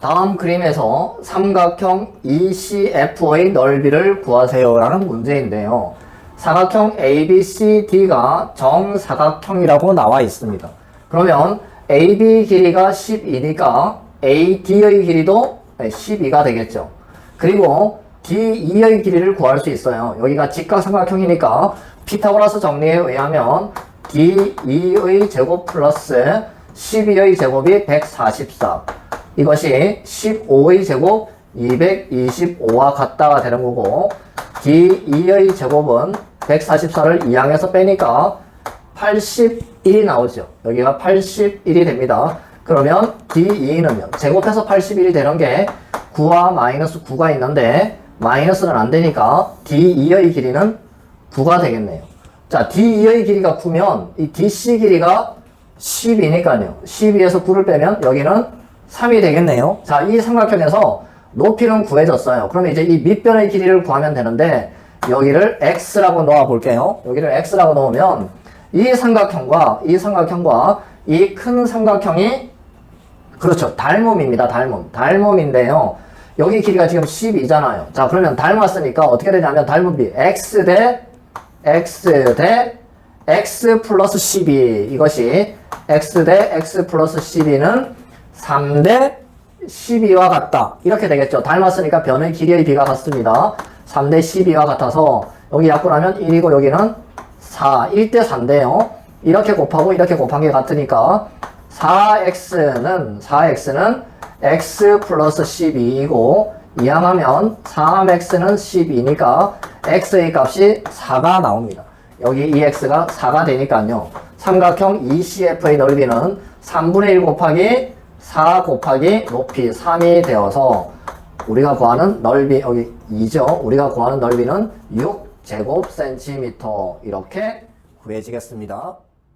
다음 그림에서 삼각형 ECF의 넓이를 구하세요 라는 문제인데요. 사각형 ABCD가 정사각형이라고 나와 있습니다. 그러면 AB 길이가 12니까 AD의 길이도 12가 되겠죠. 그리고 D2의 길이를 구할 수 있어요. 여기가 직각삼각형이니까 피타고라스 정리에 의하면 D2의 제곱 플러스 12의 제곱이 144. 이것이 15의 제곱 225와 같다가 되는 거고 D2의 제곱은 144를 2항에서 빼니까 81이 나오죠. 여기가 81이 됩니다. 그러면 D2는요. 제곱해서 81이 되는 게 9와 마이너스 9가 있는데 마이너스는 안 되니까 D2의 길이는 9가 되겠네요. 자, D2의 길이가 9면 이 DC 길이가 10이니까요. 12에서 9를 빼면 여기는 3이 되겠네요. 자, 이 삼각형에서 높이는 구해졌어요. 그러면 이제 이 밑변의 길이를 구하면 되는데 여기를 x라고 놓아 볼게요. 여기를 x라고 놓으면 이 삼각형과 이 삼각형과 이 큰 삼각형이 그렇죠. 닮음입니다. 닮음. 닮음인데요. 여기 길이가 지금 10이잖아요. 자, 그러면 닮았으니까 어떻게 되냐면 닮음비 x 대 x 대 x 플러스 12 이것이 x 대 x 플러스 12는 3대 12와 같다. 이렇게 되겠죠. 닮았으니까 변의 길이의 비가 같습니다. 3대 12와 같아서 여기 약분하면 1이고 여기는 4, 1대 4인데요. 이렇게 곱하고 이렇게 곱한 게 같으니까 4x는 4x는 x 플러스 12이고 이항하면 3x는 12니까 x의 값이 4가 나옵니다. 여기 이 x가 4가 되니까요. 삼각형 ECF의 넓이는 3분의 1 곱하기 4 곱하기 높이 3이 되어서 우리가 구하는 넓이 여기 2죠. 우리가 구하는 넓이는 6 제곱 센티미터 이렇게 구해지겠습니다.